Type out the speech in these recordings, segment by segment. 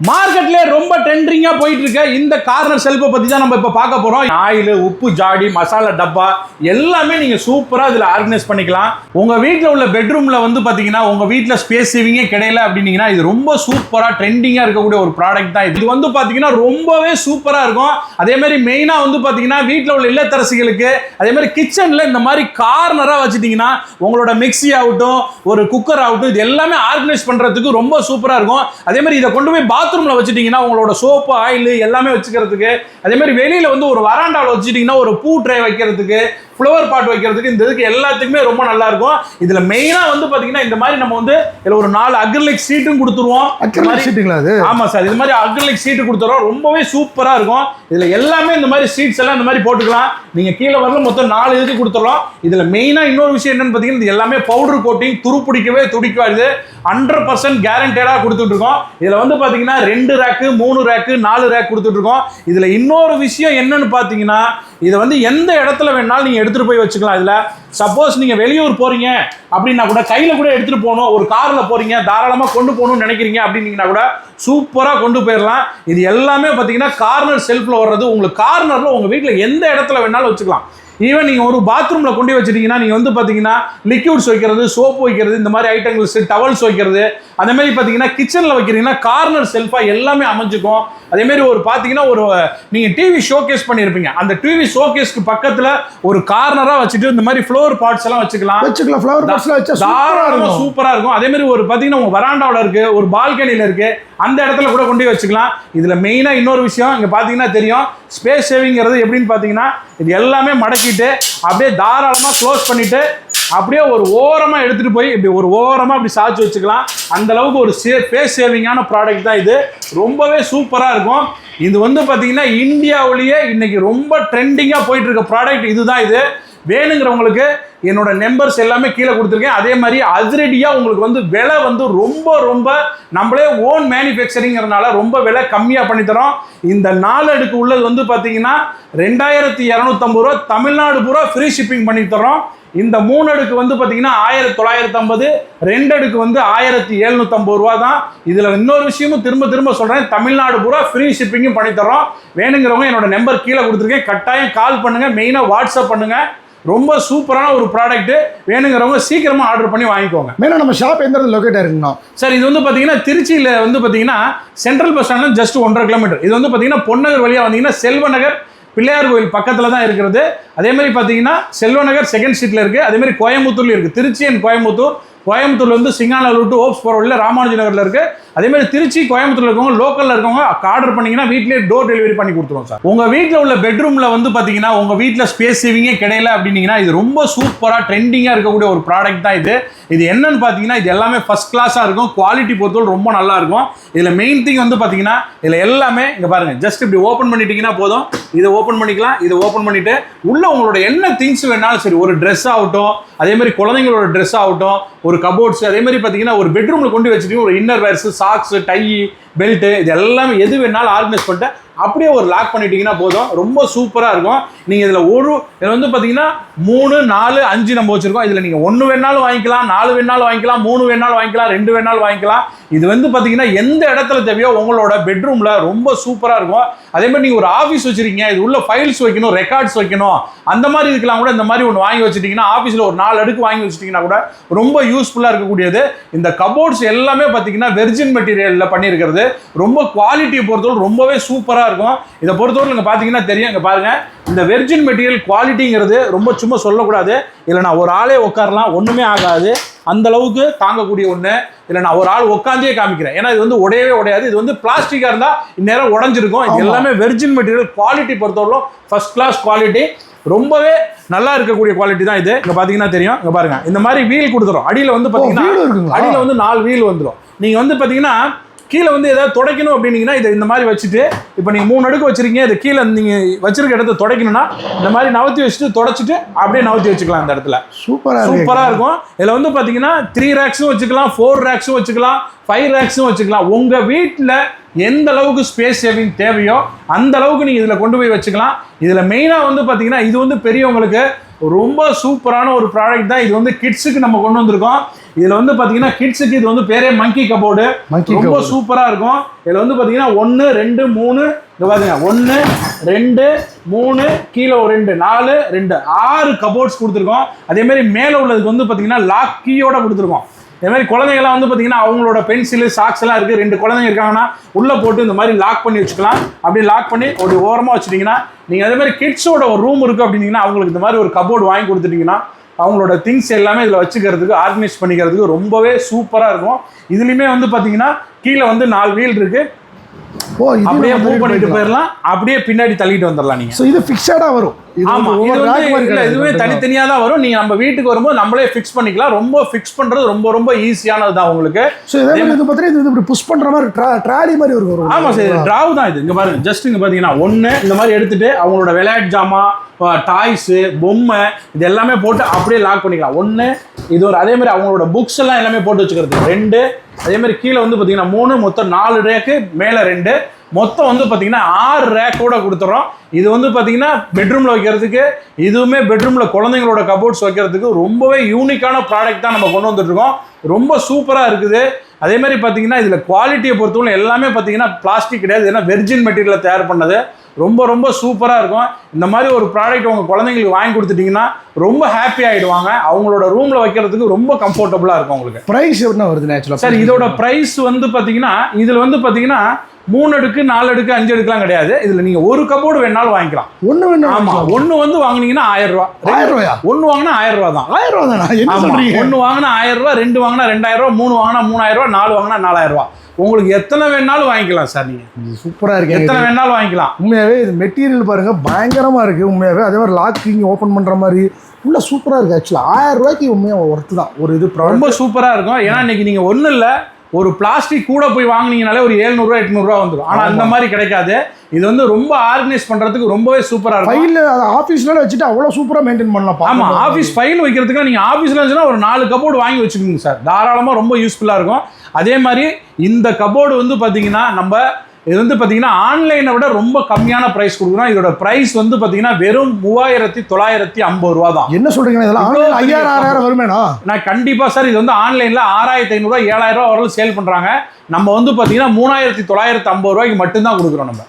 மார்க்கெட்ல ரொம்ப டெண்டரிங்கா போயிட்டு இருக்க இந்த கார்னர் செல்ஃபை பத்தி தான் நம்ம இப்ப பார்க்க போறோம். ஆயில் உப்பு ஜாடி மசாலா டப்பா எல்லாமே நீங்க சூப்பரா இதுல ஆர்கனைஸ் பண்ணிக்கலாம். உங்க வீட்டில் உள்ள பெட்ரூம்ல வந்து பாத்தீங்கன்னா உங்க வீட்டில் ஸ்பேஸ் சேவிங்கே கிடையல அப்படின்னீங்கன்னா இது ரொம்ப சூப்பரா ட்ரெண்டிங்கா இருக்கக்கூடிய ஒரு ப்ராடக்ட் தான் இது. வந்து பாத்தீங்கன்னா ரொம்பவே சூப்பரா இருக்கும். அதே மாதிரி மெயினா வந்து பாத்தீங்கன்னா வீட்டில் உள்ள இல்லத்தரசிகளுக்கு அதே மாதிரி கிச்சன்ல இந்த மாதிரி கார்னரா வச்சுட்டீங்கன்னா உங்களோட மிக்ஸி ஆகட்டும் ஒரு குக்கர் ஆகட்டும் இது எல்லாமே ஆர்கனைஸ் பண்றதுக்கு ரொம்ப சூப்பரா இருக்கும். அதே மாதிரி இதை கொண்டு போய் பாத்ரூம்ல வச்சுட்டீங்கன்னா உங்களோட சோப்பு ஆயில் எல்லாமே வச்சுக்கிறதுக்கு அதே மாதிரி வெளியில வந்து ஒரு வராண்டாவில் வச்சுட்டீங்கன்னா ஒரு பூ ட்ரே வைக்கிறதுக்கு ஃப்ளவர் பாட் வைக்கிறதுக்கு இந்த இதுக்கு எல்லாத்துக்குமே ரொம்ப நல்லா இருக்கும். இதுல மெயினா வந்து பாத்தீங்கன்னா இந்த மாதிரி நம்ம வந்து இதுல ஒரு நாலு அக்ரிலிக் சீட்டும் கொடுத்துருவோம். அக்ரலிக் சீட்டுங்களா அது? ஆமா சார் இது மாதிரி அக்ரிலிக் சீட்டு கொடுத்துறோம். ரொம்பவே சூப்பரா இருக்கும். இதுல எல்லாமே இந்த மாதிரி சீட்ஸ் எல்லாம் இந்த மாதிரி போட்டுக்கலாம். நீங்க கீழே வரல மொத்தம் நாலு இதுக்கு கொடுத்துறோம். இதுல மெயினா இன்னொரு விஷயம் என்னன்னு பாத்தீங்கன்னா இது எல்லாமே பவுடர் கோட்டிங் துரு பிடிக்கவே துடிக்காது. ஹண்ட்ரட் பர்சன்ட் கேரண்டடா கொடுத்துட்டு இருக்கோம். இதுல வந்து பாத்தீங்கன்னா ரெண்டு ரேக்கு மூணு ரேக்கு நாலு ரேக் கொடுத்துட்டு இருக்கோம். இன்னொரு விஷயம் என்னன்னு பார்த்தீங்கன்னா இதை வந்து எந்த இடத்துல வேணாலும் நீங்கள் எடுத்துகிட்டு போய் வச்சுக்கலாம். இதில் சப்போஸ் நீங்கள் வெளியூர் போகிறீங்க அப்படின்னா கூட கையில் கூட எடுத்துகிட்டு போகணும். ஒரு காரில் போகிறீங்க தாராளமாக கொண்டு போகணும்னு நினைக்கிறீங்க அப்படின்னீங்கன்னா கூட சூப்பராக கொண்டு போயிடலாம். இது எல்லாமே பார்த்தீங்கன்னா கார்னர் செல்ஃபில் வர்றது உங்களுக்கு கார்னரில் உங்கள் வீட்டில் எந்த இடத்துல வேணாலும் வச்சுக்கலாம். ஈவன் நீங்கள் ஒரு பாத்ரூமில் கொண்டு வச்சிட்டீங்கன்னா நீங்கள் வந்து பார்த்தீங்கன்னா லிக்யூட்ஸ் வைக்கிறது சோப்பு வைக்கிறது இந்த மாதிரி ஐட்டங்கள்ஸ் டவல்ஸ் வைக்கிறது அதே மாதிரி பார்த்தீங்கன்னா கிச்சனில் வைக்கிறீங்கன்னா கார்னர் செல்ஃபாக எல்லாமே அமைஞ்சுக்கும். அதே மாதிரி ஒரு பார்த்தீங்கன்னா ஒரு நீங்கள் டிவி ஷோகேஸ் பண்ணியிருப்பீங்க அந்த டிவி ஷோகேஸ்க்கு பக்கத்தில் ஒரு கார்னராக வச்சுட்டு இந்த மாதிரி ஃப்ளோர் பாட்ஸ் எல்லாம் வச்சுக்கலாம். வச்சுக்கலாம். ஃப்ளவர் பாட்ஸ்ல வச்சா இருக்கும். சூப்பரா இருக்கும். அதே மாதிரி ஒரு பாத்தீங்கன்னா உங்க வராண்டாவில் இருக்கு ஒரு பால்கனில இருக்கு அந்த இடத்துல கூட கொண்டு வச்சுக்கலாம். இதுல மெயினா இன்னொரு விஷயம் இங்க பாத்தீங்கன்னா தெரியும். ஸ்பேஸ் சேவிங்கிறது எப்படின்னு பாத்தீங்கன்னா இது எல்லாமே மடக்கிட்டு அப்படியே தாராளமாக க்ளோஸ் பண்ணிட்டு அப்படியே ஒரு ஓரமாக எடுத்துகிட்டு போய் இப்படி ஒரு ஓரமாக அப்படி சாய்ச்சி வச்சுக்கலாம். அந்த அளவுக்கு ஒரு சே ஃபேஸ் சேவிங்கான ப்ராடக்ட் தான் இது. ரொம்பவே சூப்பராக இருக்கும். இது வந்து பார்த்திங்கன்னா இந்தியாவிலேயே இன்னைக்கு ரொம்ப ட்ரெண்டிங்காக போயிட்டுருக்க ப்ராடக்ட் ப்ராடக்ட் இதுதான் இது. வேணுங்கிறவங்களுக்கு என்னோட நம்பர்ஸ் எல்லாமே கீழே கொடுத்துருக்கேன். அதே மாதிரி அதிரடியாக உங்களுக்கு வந்து விலை வந்து ரொம்ப ரொம்ப நம்மளே ஓன் மேனுஃபேக்சரிங்கிறனால ரொம்ப விலை கம்மியாக பண்ணித்தரோம் இந்த நாலு அடுக்கு உள்ளது வந்து பார்த்தீங்கன்னா ரெண்டாயிரத்தி இரநூத்தம்பது ரூபா தமிழ்நாடு பூரா ஃப்ரீ ஷிப்பிங் பண்ணி தரோம் இந்த மூணு அடுக்கு வந்து பார்த்தீங்கன்னா ஆயிரத்தி தொள்ளாயிரத்தி ஐம்பது ரெண்டு அடுக்கு வந்து ஆயிரத்தி எழுநூத்தம்பது ரூபா தான். இதில் இன்னொரு விஷயமும் திரும்ப திரும்ப சொல்கிறேன் தமிழ்நாடு பூரா ஃப்ரீ ஷிப்பிங்கும் பண்ணித்தரோம் வேணுங்கிறவங்க என்னோட நம்பர் கீழே கொடுத்துருக்கேன். கட்டாயம் கால் பண்ணுங்கள் மெயினாக வாட்ஸ்அப் பண்ணுங்கள் ரொம்ப சூப்பரான ஒரு ப்ராடக்ட் வேணுங்கிறவங்க சீக்கிரமா ஆர்டர் பண்ணி வாங்கிக்கோங்க. மெயினா நம்ம ஷாப் எந்த இடத்துல லொக்கேட் ஆயிருக்குண்ணா சார் இது வந்து பார்த்தீங்கன்னா திருச்சியில் வந்து பார்த்தீங்கன்னா சென்ட்ரல் பஸ் ஸ்டாண்ட்ல ஜஸ்ட் ஒன்றரை கிலோமீட்டர் இது வந்து பார்த்தீங்கன்னா பொன்னகர் வழியாக வந்தீங்கன்னா செல்வநகர் பிள்ளையார் கோயில் பக்கத்தில் தான் இருக்கிறது. அதே மாதிரி பார்த்தீங்கன்னா செல்வநகர் செகண்ட் ஸ்ட்ரீட்டில் இருக்குது அதே மாதிரி கோயம்புத்தூர்ல இருக்குது திருச்சி அண்ட் கோயம்புத்தூர் கோயம்புத்தூர்லேருந்து வந்து சிங்கானூர் டு ஓப்ஸ் போகிற வழியில் ராமானுஜ நகரில் இருக்குது அதே மாதிரி திருச்சி கோயம்புத்தூரில் இருக்கவங்க லோக்கலில் இருக்கவங்க ஆர்டர் பண்ணிங்கன்னா வீட்டிலே டோர் டெலிவரி பண்ணி கொடுத்துருவோம் சார். உங்கள் வீட்டில் உள்ள பெட்ரூமில் வந்து பார்த்தீங்கன்னா உங்கள் வீட்டில் ஸ்பேஸ் சேவிங்கே கிடையல அப்படின்னீங்கன்னா இது ரொம்ப சூப்பராக ட்ரெண்டிங்காக இருக்கக்கூடிய ஒரு ப்ராடக்ட் தான் இது. இது என்னன்னு பார்த்தீங்கன்னா இது எல்லாமே ஃபஸ்ட் கிளாஸாக இருக்கும். குவாலிட்டி பொறுத்தவரை ரொம்ப நல்லா இருக்கும். இதில் மெயின் திங் வந்து பார்த்தீங்கன்னா இதில் எல்லாமே இங்கே பாருங்கள் ஜஸ்ட் இப்படி ஓப்பன் பண்ணிட்டீங்கன்னா போதும். இதை ஓப்பன் பண்ணிக்கலாம் இதை ஓப்பன் பண்ணிட்டு உள்ள உங்களோட என்ன திங்ஸ் வேணாலும் சரி ஒரு ட்ரெஸ் ஆகட்டும் அதே மாதிரி குழந்தைங்களோட ட்ரெஸ் ஆகட்டும் ஒரு கபோர்ட்ஸ் அதே மாதிரி பார்த்தீங்கன்னா ஒரு பெட்ரூமில் கொண்டு வச்சுட்டு ஒரு inner wears socks tie belt இது எல்லாமே எது வேணாலும் ஆர்கனைஸ் பண்ணிட்டு அப்படியே ஒரு லாக் பண்ணிட்டீங்கன்னா போதும். ரொம்ப சூப்பராக இருக்கும். நீங்கள் இதில் ஒரு இதில் வந்து பார்த்தீங்கன்னா மூணு நாலு அஞ்சு நம்ம வச்சுருக்கோம். இதில் நீங்கள் ஒன்று வேணாலும் வாங்கிக்கலாம் நாலு வேணாலும் வாங்கிக்கலாம் மூணு வேணாலும் வாங்கிக்கலாம் ரெண்டு வேணாலும் வாங்கிக்கலாம். இது வந்து பார்த்தீங்கன்னா எந்த இடத்துல தேவையோ உங்களோட பெட்ரூமில் ரொம்ப சூப்பராக இருக்கும். அதே மாதிரி நீங்கள் ஒரு ஆஃபீஸ் வச்சுருக்கீங்க. இது உள்ள ஃபைல்ஸ் வைக்கணும் ரெக்கார்ட்ஸ் வைக்கணும். அந்த மாதிரி இருக்கலாம் கூட இந்த மாதிரி ஒன்று வாங்கி வச்சுட்டிங்கன்னா ஆஃபீஸில் ஒரு நாலு அடுக்கு வாங்கி வச்சுட்டிங்கன்னா கூட ரொம்ப யூஸ்ஃபுல்லாக இருக்கக்கூடியது. இந்த கபோர்ட்ஸ் எல்லாமே பார்த்தீங்கன்னா வெர்ஜின் மெட்டீரியலில் பண்ணியிருக்கிறது. ரொம்ப குவாலிட்டியை பொறுத்தவரை ரொம்பவே சூப்பராக இருக்கும். இதை பொறுத்தவரை நீங்கள் பார்த்தீங்கன்னா தெரியும். இங்கே பாருங்கள் இந்த வெர்ஜின் மெட்டீரியல் குவாலிட்டிங்கிறது ரொம்ப சும்மா சொல்லக்கூடாது. இதில் நான் ஒரு ஆளே உட்காரலாம். ஒன்றுமே ஆகாது. அந்த அளவுக்கு தாங்கக்கூடிய ஒன்று இல்லை நான் ஒரு ஆள் உட்காந்தே காமிக்கிறேன். ஏன்னா இது வந்து உடையவே உடையாது. இது வந்து பிளாஸ்டிக்காக இருந்தால் இந்நேரம் உடஞ்சிருக்கும். இது. எல்லாமே வெர்ஜின் மெட்டீரியல் குவாலிட்டி பொறுத்தவரைக்கும் ஃபர்ஸ்ட் கிளாஸ் குவாலிட்டி ரொம்பவே நல்லா இருக்கக்கூடிய குவாலிட்டி தான் இது. இங்க பாத்தீங்கன்னா தெரியும். இங்க பாருங்க. இந்த மாதிரி வீல் கொடுத்துரும். அடியில வந்து இருக்குங்களா? அடியில வந்து நாலு வீல் வந்துடும் நீங்க வந்து பாத்தீங்கன்னா கீழே வந்து ஏதாவது துடைக்கணும் அப்படின்னீங்கன்னா இதை இந்த மாதிரி வச்சுட்டு இப்போ நீங்கள் மூணு அடுக்கு வச்சிருக்கீங்க இது கீழே நீங்கள் வச்சிருக்க இடத்த துடைக்கணும்னா இந்த மாதிரி நவத்தி வச்சுட்டு தொடச்சிட்டு அப்படியே நவத்தி வச்சுக்கலாம் இந்த இடத்துல. சூப்பரா சூப்பராக இருக்கும். இதில் வந்து பார்த்தீங்கன்னா த்ரீ ரேக்ஸும் வச்சுக்கலாம் ஃபோர் ரேக்ஸும் வச்சுக்கலாம் ஃபைவ் ரேக்ஸும் வச்சுக்கலாம். உங்கள் வீட்டில் எந்த அளவுக்கு ஸ்பேஸ் சேவிங் தேவையோ அந்த அளவுக்கு நீங்கள் இதில் கொண்டு போய் வச்சுக்கலாம். இதில் மெயினாக வந்து பார்த்தீங்கன்னா இது வந்து பெரியவங்களுக்கு ரொம்ப சூப்பரான ஒரு ப்ராடக்ட் தான். இது வந்து கிட்ஸுக்கு நம்ம கொண்டு வந்திருக்கோம். இதுல வந்து பாத்தீங்கன்னா கிட்ஸுக்கு இது வந்து பேரே மங்கி கபோர்டு ரொம்ப cupboard. சூப்பரா இருக்கும். இதுல வந்து பாத்தீங்கன்னா ஒன்னு ரெண்டு மூணு இங்க பாருங்க. ஒன்னு ரெண்டு மூணு கீழே ஒரு ரெண்டு நாலு ரெண்டு ஆறு கபோர்ட்ஸ் கொடுத்துருக்கோம். அதே மாதிரி மேல உள்ளதுக்கு வந்து பாத்தீங்கன்னா லாக் கீயோட கொடுத்துருக்கோம். இதே மாதிரி குழந்தைங்கலாம் வந்து பார்த்தீங்கன்னா அவங்களோட பென்சிலு சாக்ஸ் எல்லாம் இருக்குது ரெண்டு குழந்தைங்க இருக்காங்கன்னா உள்ளே போட்டு இந்த மாதிரி லாக் பண்ணி வச்சுக்கலாம். அப்படி லாக் பண்ணி ஒரு ஓரமாக வச்சுட்டிங்கன்னா நீங்கள் அதே மாதிரி கிட்ஸோட ஒரு ரூம் இருக்குது அப்படின்னீங்கன்னா அவங்களுக்கு இந்த மாதிரி ஒரு கபோர்டு வாங்கி கொடுத்துட்டிங்கன்னா அவங்களோட திங்ஸ் எல்லாமே இதில் வச்சுக்கிறதுக்கு ஆர்கனைஸ் பண்ணிக்கிறதுக்கு ரொம்பவே சூப்பராக இருக்கும். இதுலேயுமே வந்து பார்த்தீங்கன்னா கீழே வந்து நாலு வீல் இருக்குது ஓ அப்படியே மூவ் பண்ணிட்டு போயிடலாம். அப்படியே பின்னாடி தள்ளிட்டு வந்துடலாம் நீங்கள் ஸோ இது ஃபிக்ஸடா வரும். ஆமா இது வந்து. இதுவே தனித்தனியா தான் வரும். நீங்க நம்ம வீட்டுக்கு வரும்போது நம்மளே ஃபிக்ஸ் பண்ணிக்கலாம். ரொம்ப ஃபிக்ஸ் பண்றது ரொம்ப ரொம்ப ஈஸியானது தான் உங்களுக்கு. ஸோ இதே இது பார்த்தீங்கன்னா இது இப்படி புஷ் பண்ற மாதிரி ட்ரா ட்ராலி மாதிரி ஒரு வரும் ஆமா சார் டிராவ் தான் இது. இங்க பாருங்க ஜஸ்ட் இங்க பாத்தீங்கன்னா ஒண்ணு இந்த மாதிரி எடுத்துட்டு அவங்களோட விளையாட்டு ஜாமா டாய்ஸு பொம்மை இது எல்லாமே போட்டு அப்படியே லாக் பண்ணிக்கலாம். ஒன்று இது ஒரு அதே மாதிரி அவங்களோட புக்ஸ் எல்லாம் எல்லாமே போட்டு வச்சுக்கிறது. ரெண்டு அதே மாதிரி கீழே வந்து பார்த்தீங்கன்னா மூணு மொத்தம் நாலு ரேக்கு மேலே ரெண்டு. மொத்தம் வந்து பார்த்தீங்கன்னா ஆறு ரேக்கோட கொடுத்துறோம். இது வந்து பார்த்தீங்கன்னா பெட்ரூமில் வைக்கிறதுக்கு இதுவுமே பெட்ரூமில் குழந்தைங்களோட கபோர்ட்ஸ் வைக்கிறதுக்கு ரொம்பவே யூனிக்கான ப்ராடக்ட் தான் நம்ம கொண்டு வந்துட்ருக்கோம் ரொம்ப சூப்பராக இருக்குது. அதே மாதிரி பார்த்தீங்கன்னா இதில் குவாலிட்டியை பொறுத்தவரை எல்லாமே பார்த்தீங்கன்னா பிளாஸ்டிக் கிடையாது. ஏன்னா வெர்ஜின் மெட்டீரியலை தயார் பண்ணது. ரொம்ப ரொம்ப சூப்பராக இருக்கும். இந்த மாதிரி ஒரு ப்ராடக்ட் உங்கள் குழந்தைங்களுக்கு வாங்கி கொடுத்துட்டிங்கன்னா ரொம்ப ஹாப்பி ஆகிடுவாங்க அவங்களோட ரூமில் வைக்கிறதுக்கு ரொம்ப கம்ஃபர்டபுளாக இருக்கும் உங்களுக்கு. பிரைஸ் என்ன வருது நேச்சுரலா சார் இதோட ப்ரைஸ் வந்து பார்த்தீங்கன்னா இதில் வந்து பார்த்தீங்கன்னா மூணு அடுக்கு நாலு அடுக்கு அஞ்சு அடுக்குலாம் கிடையாது. இதில் நீங்கள் ஒரு கபோர்டு வேணாலும் வாங்கிக்கலாம். ஒண்ணு வேணும் ஆமாம் ஒன்று வந்து வாங்குனீங்கன்னா ஆயிரம் ரூபா. ஆயிரம் ரூபாயா? ஒன்று வாங்கினா ஆயிரம் ரூபா தான். ஆயிரம் ரூபா தானா? ஒன்று வாங்கினா ஆயிரம் ரூபா ரெண்டு வாங்கினா ரெண்டாயிரம் ரூபா மூணு வாங்கினா மூணாயிரம் ரூபா நாலு வாங்கினா நாலாயிரம் ரூபா. உங்களுக்கு எத்தனை வேணாலும் வாங்கிக்கலாம் சார் நீங்கள் சூப்பரா இருக்கு. எத்தனை வேணாலும் வாங்கிக்கலாம். உண்மையாவே இது மெட்டீரியல் பாருங்க பயங்கரமா இருக்கு உண்மையாவே. அதே மாதிரி லாக்கிங் ஓபன் பண்ற மாதிரி. உள்ள சூப்பரா இருக்கு ஆக்சுவலா ஆயிரம் ரூபாய்க்கு உண்மையா ஒர்த்து தான். ஒரு இது ரொம்ப சூப்பரா இருக்கும். ஏன்னா இன்னைக்கு நீங்க ஒண்ணும் இல்ல ஒரு பிளாஸ்டிக் கூட போய் வாங்குனீங்கனாலே ஒரு 700 ரூபா எட்நூறு ரூபா வந்துடும் ஆனா அந்த மாதிரி கிடைக்காது. இது வந்து ரொம்ப ஆர்கனைஸ் பண்றதுக்கு ரொம்பவே சூப்பரா இருக்கும். ஃபைல் அதை ஆஃபீஸ்ல வச்சுட்டு அவ்வளவு சூப்பரா மெயின்டைன் பண்ணலாம். ஆமா பார்க்கும்போது. ஆபீஸ் ஃபைல் வைக்கிறதுக்கு நீங்க ஆபீஸ்ல இருந்துச்சுன்னா ஒரு நாலு கபோர்டு வாங்கி வச்சுக்கோங்க சார். தாராளமா ரொம்ப யூஸ்ஃபுல்லா இருக்கும். அதே மாதிரி இந்த கபோர்டு வந்து பாத்தீங்கன்னா நம்ம இது வந்து பாத்தீங்கன்னா ஆன்லைனை விட ரொம்ப கம்மியான பிரைஸ் கொடுக்குறோம் இதோட பிரைஸ் வந்து பாத்தீங்கன்னா வெறும் மூவாயிரத்தி தொள்ளாயிரத்தி ஐம்பது ரூபா தான். என்ன சொல்றீங்க? இதெல்லாம் ஆன்லைன் ஐயாயிரம் ஆறாயிரம் வருமேனா நான் கண்டிப்பா சார் இது வந்து ஆன்லைன்ல ஆறாயிரத்தி ஐநூறுரூவா ஏழாயிரம் ரூபா வரலும் சேல் பண்றாங்க. நம்ம வந்து பாத்தீங்கன்னா மூணாயிரத்தி தொள்ளாயிரத்தி ஐம்பது ரூபாய்க்கு மட்டும்தான் கொடுக்குறோம் நம்ம.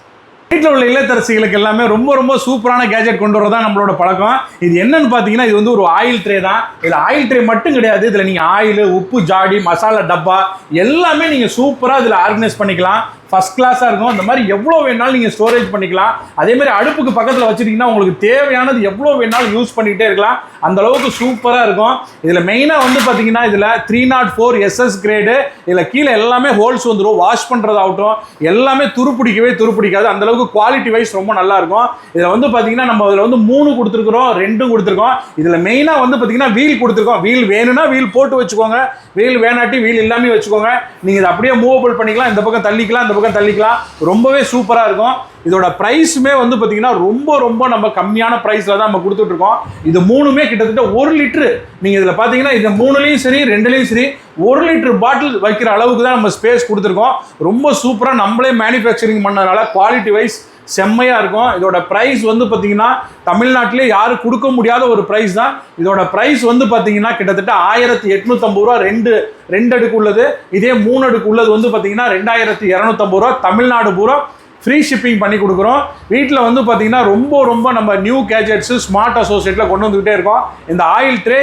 வீட்டில் உள்ள இல்லத்தரசிகளுக்கு எல்லாமே ரொம்ப ரொம்ப சூப்பரான கேஜெட் கொண்டு வரதான் நம்மளோட பழக்கம். இது என்னன்னு பார்த்தீங்கன்னா இது வந்து ஒரு ஆயில் ட்ரே தான். இதில் ஆயில் ட்ரே மட்டும் கிடையாது. இதில் நீங்கள் ஆயில் உப்பு ஜாடி மசாலா டப்பா எல்லாமே நீங்கள் சூப்பராக இதில் ஆர்கனைஸ் பண்ணிக்கலாம். ஃபஸ்ட் கிளாஸாக இருக்கும். இந்த மாதிரி எவ்வளோ வேணாலும் நீங்கள் ஸ்டோரேஜ் பண்ணிக்கலாம். அதே மாதிரி அடுப்புக்கு பக்கத்தில் வச்சுட்டிங்கன்னா உங்களுக்கு தேவையானது எவ்வளோ வேணாலும் யூஸ் பண்ணிக்கிட்டே இருக்கலாம். அந்த அளவுக்கு சூப்பராக இருக்கும். இதில் மெயினாக வந்து பார்த்தீங்கன்னா இதில் three nought four SS grade இதில் கீழே எல்லாமே ஹோல்ஸ் வந்துடும் வாஷ் பண்ணுறதாகட்டும் எல்லாமே துருப்பிடிக்கவே துருப்பிடிக்காது. அந்த அளவுக்கு குவாலிட்டி வைஸ் ரொம்ப நல்லாயிருக்கும் இதில் வந்து பார்த்தீங்கன்னா நம்ம இதில் வந்து மூணு கொடுத்துருக்குறோம் ரெண்டும் கொடுத்துருக்கோம். இதில் மெயினாக வந்து பார்த்தீங்கன்னா வீல் கொடுத்துருக்கோம். வீல் வேணும்னா வீல் போட்டு வச்சுக்கோங்க. வீல் வேணாட்டி வீல் இல்லாமல் வச்சுக்கோங்க. நீங்கள் இதை அப்படியே மூவபிள் பண்ணிக்கலாம். இந்த பக்கம் தள்ளிக்கலாம். இந்த பக்கம் தள்ளிக்கலாம். ரொம்பவே சூப்பராக இருக்கும். இதோட ப்ரைஸுமே வந்து பார்த்தீங்கன்னா ரொம்ப ரொம்ப நம்ம கம்மியான ப்ரைஸில் தான் நம்ம கொடுத்துட்ருக்கோம். இது மூணுமே கிட்டத்தட்ட ஒரு லிட்ரு. நீங்கள் இதில் பார்த்தீங்கன்னா இது மூணுலேயும் சரி ரெண்டுலேயும் சரி ஒரு லிட்டர் பாட்டில் வைக்கிற அளவுக்கு தான் நம்ம ஸ்பேஸ் கொடுத்துருக்கோம். ரொம்ப சூப்பராக நம்மளே மேனுஃபேக்சரிங் பண்ணதுனால குவாலிட்டி வைஸ் செம்மையாக இருக்கும். இதோட ப்ரைஸ் வந்து பார்த்தீங்கன்னா தமிழ்நாட்டிலே யாரும் கொடுக்க முடியாத ஒரு ப்ரைஸ் தான். இதோட ப்ரைஸ் வந்து பார்த்தீங்கன்னா கிட்டத்தட்ட ஆயிரத்தி எட்நூத்தம்பது ரூபா ரெண்டு ரெண்டு அடுக்கு உள்ளது. இதே மூணு அடுக்கு உள்ளது வந்து பார்த்தீங்கன்னா ரெண்டாயிரத்தி இரநூத்தம்பது ரூபா தமிழ்நாடு பூரா ஃப்ரீ ஷிப்பிங் பண்ணி கொடுக்குறோம். வீட்டில் வந்து பார்த்தீங்கன்னா ரொம்ப ரொம்ப நம்ம நியூ கேஜெட்ஸு ஸ்மார்ட் அசோசியேட்டில் கொண்டு வந்துக்கிட்டே இருக்கோம். இந்த ஆயில் ட்ரே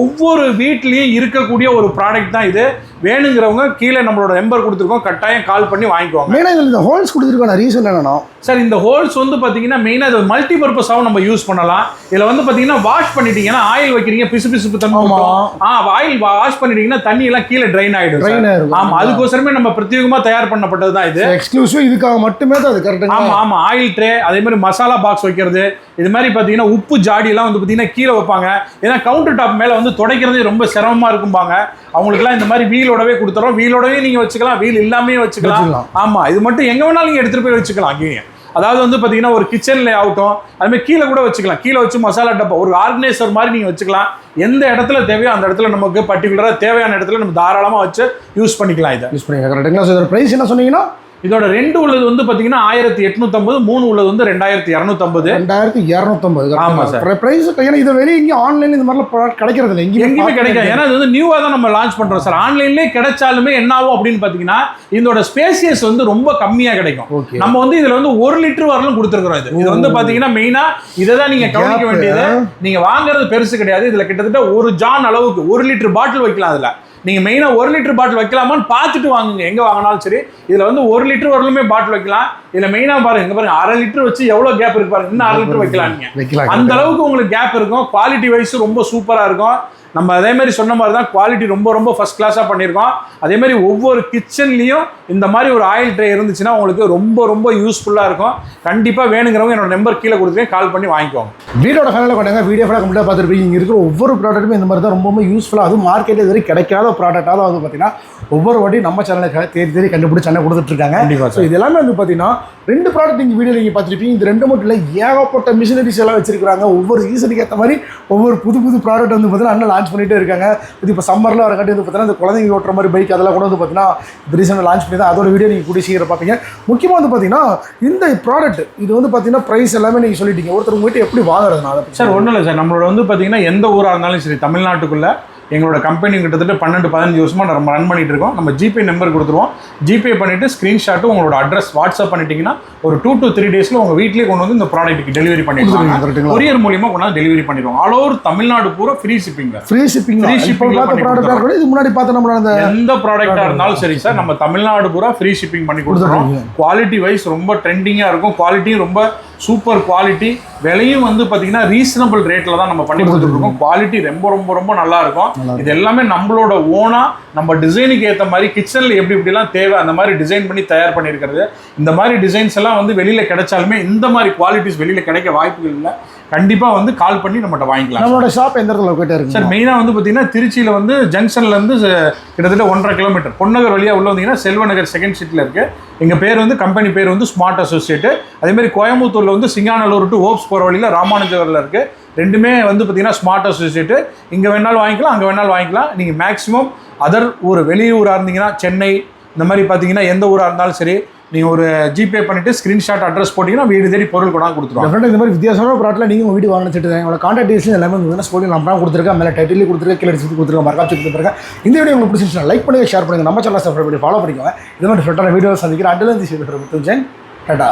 ஒவ்வொரு வீட்லேயும் இருக்கக்கூடிய ஒரு ப்ராடக்ட் தான் இது. வேணுங்கிறவங்க கீழே நம்மளோட நம்பர் கொடுத்துருக்கோம். கட்டாயம் கால் பண்ணி வாங்கிக்குவாங்க மேலே இதில் இந்த ஹோல்ஸ் கொடுத்துருக்கான ரீசன் என்னன்னா சார் இந்த ஹோல்ஸ் வந்து பார்த்தீங்கன்னா மெயினாக இது மல்டி பர்பஸாகவும் நம்ம யூஸ் பண்ணலாம். இதில் வந்து பார்த்தீங்கன்னா வாஷ் பண்ணிட்டீங்கன்னா ஆயில் வைக்கிறீங்க பிசு பிசுப்பு. ஊத்தும். ஆ ஆயில் வாஷ் பண்ணிட்டீங்கன்னா தண்ணி எல்லாம் கீழே ட்ரைன் ஆயிடும் Drain சார். ஆயிரும். ஆமா அதுக்கோசரமே நம்ம பிரத்யேகமாக தயார் பண்ணப்பட்டது தான் இது எக்ஸ்க்ளூசிவ் இதுக்காக மட்டுமே தான் அது கரெக்டாக ஆமா ஆயில் ட்ரே அதே மாதிரி மசாலா பாக்ஸ் வைக்கிறது. இது மாதிரி பார்த்தீங்கன்னா உப்பு ஜாடி எல்லாம் வந்து பார்த்தீங்கன்னா கீழே வைப்பாங்க. ஏன்னா கவுண்டர் டாப் மேலே வந்து துடைக்கிறதே ரொம்ப சிரமமா இருக்கும்பாங்க. அவங்களுக்குலாம் இந்த மாதிரி வீலோடவே கொடுத்துறோம். வீலோடவே நீங்க வச்சுக்கலாம். வீல் இல்லாமே வச்சுக்கலாம். வச்சுக்கலாம். ஆமா இது மட்டும் எங்க வேணாலும் நீங்க எடுத்துட்டு போய் வச்சுக்கலாம் அங்கேயும். அதாவது வந்து பார்த்தீங்கன்னா ஒரு கிச்சன்ல ஆகட்டும் அதுமாதிரி கீழே கூட வச்சுக்கலாம். கீழே வச்சு மசாலா டப்பா ஒரு ஆர்கனைசர் மாதிரி நீங்கள் வச்சுக்கலாம். எந்த இடத்துல தேவையோ அந்த இடத்துல நமக்கு பர்டிகுலராக தேவையான இடத்துல நம்ம தாராளமாக வச்சு யூஸ் பண்ணிக்கலாம் இதை. யூஸ் பண்ணிக்கலாம் கரெக்டுங்களா ஸோ இதோட ப்ரைஸ் என்ன சொன்னீங்கன்னா இதோட ரெண்டு உள்ளது வந்து பாத்தீங்கன்னா ஆயிரத்தி எட்நூத்தம்பது மூணு உள்ளது வந்து ரெண்டாயிரத்தி இரநூத்தம்பது. ரெண்டாயிரத்தி இரநூத்தம்பது ஆமா சார். ப்ரைஸ் ஏன்னா இது வெளியே எங்கேயும் ஆன்லைன் இந்த மாதிரிலாம் ப்ராடக்ட் கிடைக்கிறது இல்லை எங்கேயுமே எங்கேயுமே கிடைக்காது. ஏன்னா இது வந்து நியூவா தான் நம்ம லான்ச் பண்றோம் சார். ஆன்லைன்லேயே கிடைச்சாலுமே என்ன ஆகும் அப்படின்னு பாத்தீங்கன்னா இதோட ஸ்பேசியஸ் வந்து ரொம்ப கம்மியா கிடைக்கும். நம்ம வந்து இதுல வந்து ஒரு லிட்டர் வரலும் கொடுத்துருக்கோம் இது. இது வந்து பாத்தீங்கன்னா மெயினா இதை தான் நீங்க கவனிக்க வேண்டியது. நீங்க வாங்குறது பெருசு கிடையாது. இதுல கிட்டத்தட்ட ஒரு ஜான் அளவுக்கு ஒரு லிட்டர் பாட்டில் வைக்கலாம் அதுல. நீங்க மெயினா ஒரு லிட்டர் பாட்டில் வைக்கலாமான்னு பார்த்துட்டு வாங்குங்க. எங்க வாங்கினாலும் சரி. இதுல வந்து ஒரு லிட்டர் வரலுமே பாட்டில் வைக்கலாம். இதுல மெயினா பாருங்க இங்க பாருங்க அரை லிட்டர் வச்சு எவ்வளவு கேப் இருக்கு பாருங்க. இன்னும் அரை லிட்டர் வைக்கலாம் நீங்க வைக்கலாம் அந்த அளவுக்கு உங்களுக்கு கேப் இருக்கும். குவாலிட்டி வைஸ் ரொம்ப சூப்பரா இருக்கும். நம்ம அதே மாதிரி சொன்ன மாதிரி தான் குவாலிட்டி ரொம்ப ரொம்ப ஃபர்ஸ்ட் கிளாஸாக பண்ணியிருக்கோம். அதே மாதிரி ஒவ்வொரு கிச்சன்லேயும் இந்த மாதிரி ஒரு ஆயில் ட்ரே இருந்துச்சுன்னா உங்களுக்கு ரொம்ப ரொம்ப யூஸ்ஃபுல்லாக இருக்கும். கண்டிப்பாக வேணுங்கிறவங்க என்னோட நம்பர் கீழே கொடுத்துருக்கேன் கால் பண்ணி வாங்கிக்கோங்க. வீடியோட ஃபேனில் கொண்டாங்க. வீடியோ ஃபுல்லாக கம்ப்ளீட்டாக பார்த்துருப்பீங்க. இங்கே இருக்கிற ஒவ்வொரு ப்ராடக்ட்டுமே இந்த மாதிரி தான் ரொம்ப ரொம்ப யூஸ்ஃபுல்லாக அதுவும் மார்க்கெட்டில் இது வரைக்கும் கிடைக்காத ப்ராடக்டாக தான் வந்து பார்த்தீங்கன்னா ஒவ்வொரு வாட்டியும் நம்ம சேனலுக்கு தேடி தேடி கண்டுபிடிச்சு அண்ணன் கொடுத்துட்ருக்காங்க. கண்டிப்பா ஸோ இது எல்லாமே வந்து பார்த்தீங்கன்னா ரெண்டு ப்ராடக்ட் நீங்கள் வீடியோ நீங்கள் பார்த்துருப்பீங்க. இது ரெண்டு மட்டும் இல்லை ஏகப்பட்ட மிஷினரிஸ் எல்லாம் வச்சிருக்காங்க ஒவ்வொரு சீசனுக்கு ஏற்ற மாதிரி ஒவ்வொரு புது புது ப்ராடக்ட் வந்து பார்த்தீங்கன்னா அண்ணன் லான்ச் பண்ணிகிட்டே இருக்காங்க. இது இப்போ சம்மரில் வரக்காட்டி வந்து பார்த்தீங்கன்னா இந்த குழந்தைங்க ஓட்டுற மாதிரி பைக் அதெல்லாம் கூட வந்து பார்த்தீங்கன்னா இப்போ ரீசெண்டாக லான்ச் பண்ணி தான் அதோட வீடியோ நீங்கள் கூடிய சீக்கிரம் பார்ப்பீங்க. முக்கியமாக வந்து பார்த்தீங்கன்னா இந்த ப்ராடக்ட் இது வந்து பார்த்தீங்கன்னா ப்ரைஸ் எல்லாமே நீங்கள் சொல்லிட்டீங்க. ஒருத்தர் உங்கள்கிட்ட எப்படி வாங்குறது அதை சார் ஒன்றும் இல்லை சார். நம்மளோட வந்து பார்த்தீங்கன்னா எந்த ஊராக இருந்தாலும் சரி தமிழ்நாட்டுக்குள்ள எங்களோட கம்பெனி கிட்டத்தட்ட பன்னெண்டு பதினஞ்சு வருஷமா நம்ம ரன் பண்ணிட்டு இருக்கோம். நம்ம ஜிபே நம்பர் கொடுத்துருவோம். ஜிபே பண்ணிட்டு ஸ்க்ரீன்ஷாட்டும் உங்களோட அட்ரஸ் வாட்ஸ்அப் பண்ணிட்டீங்கன்னா ஒரு டூ to த்ரீ டேஸ்ல உங்க வீட்லயே கொண்டு வந்து இந்த ப்ராடக்ட்டுக்கு டெலிவரி பண்ணிடுவாங்க? கொரியர் மூலியமா கொண்டாந்து டெலிவரி பண்ணிடுவோம் ஆல் ஓவர் தமிழ்நாடு பூரா free shipping free shipping shipping ல பார்த்த ப்ராடக்டாக இது முன்னாடி பார்த்த நம்மளோட அந்த எந்த ப்ராடக்டா இருந்தாலும் சரி சார் நம்ம தமிழ்நாடு பூரா ஃப்ரீ ஷிப்பிங் பண்ணி கொடுத்துருவீங்க. குவாலிட்டி வைஸ் ரொம்ப ட்ரெண்டிங்கா இருக்கும். குவாலிட்டியும் ரொம்ப சூப்பர் குவாலிட்டி. விலையும் வந்து பாத்தீங்கன்னா ரீசனபிள் ரேட்ல தான் நம்ம பண்ணி கொடுத்துருக்கோம் குவாலிட்டி ரொம்ப ரொம்ப ரொம்ப நல்லா இருக்கும். இது எல்லாமே நம்மளோட ஓனா நம்ம டிசைனுக்கு ஏத்த மாதிரி கிச்சன்ல எப்படி இப்படிலாம் தேவை அந்த மாதிரி டிசைன் பண்ணி தயார் பண்ணியிருக்கிறது. இந்த மாதிரி டிசைன்ஸ் எல்லாம் வந்து வெளியில கிடைச்சாலுமே இந்த மாதிரி குவாலிட்டிஸ் வெளியில கிடைக்க வாய்ப்புகள் இல்லை. கண்டிப்பா வந்து கால் பண்ணி நம்மகிட்ட வாங்கிக்கலாம் நம்மளோட ஷாப் எந்த இடத்துல லொக்கேட்டாக இருக்கு சார் மெயினாக வந்து பார்த்தீங்கன்னா திருச்சியில் வந்து ஜங்ஷன்ல இருந்து ச- கிட்டத்தட்ட ஒன்றரை கிலோமீட்டர் பொன்னகர் வழியாக உள்ள வந்தீங்கன்னா செல்வநகர் செகண்ட் ஸ்ட்ரீட்டில் இருக்கு. எங்கள் பேர் வந்து கம்பெனி பேர் வந்து ஸ்மார்ட் அசோசியேட் அதே மாதிரி கோயம்புத்தூர்ல வந்து சிங்காநல்லூர் டு ஓப்ஸ் போகிற வழியில் ராமானுஜகரில் இருக்கு. ரெண்டுமே வந்து பார்த்தீங்கன்னா ஸ்மார்ட் அசோசியேட் இங்கே வேணாலும் வாங்கிக்கலாம் அங்கே வேணாலும் வாங்கிக்கலாம். நீங்கள் மேக்ஸிமம் அதர் ஊர் வெளியூராக இருந்தீங்கன்னா சென்னை இந்த மாதிரி பார்த்தீங்கன்னா எந்த ஊராக இருந்தாலும் சரி நீங்கள் ஒரு ஜிபே பண்ணிட்டு ஸ்க்ரீன்ஷாட் அட்ரஸ் போட்டிங்கன்னா வீடு தேடி பொருள் கொண்டாந்து கொடுத்துருவோம் இந்த மாதிரி வித்தியாசமான ப்ராட்டில் நீங்கள் உங்கள் வீடு வாங்கினு வச்சுட்டு உங்களோட கான்டாக்ட் டீல்ஸ் எல்லாமே வந்து ஸ்கூலில் நம்பராக கொடுத்துருக்கேன் மேலே டைட்டிலே கொடுத்துருக்கேன் கீழே டிஸ்கிரிப்ஷன் கொடுத்துருக்கேன் மறக்காம செக் இந்த வீடியோ உங்களுக்கு பிடிச்சிருந்துச்சுன்னா லைக் பண்ணுங்கள் ஷேர் பண்ணுங்கள் நம்ம சேனல் சப்ஸ்கிரைப் பண்ணி ஃபாலோ பண்ணிக்கோங்க. இது மாதிரி ஃபிட்டான வீடியோ சந்திக்கிறேன். Until the tata.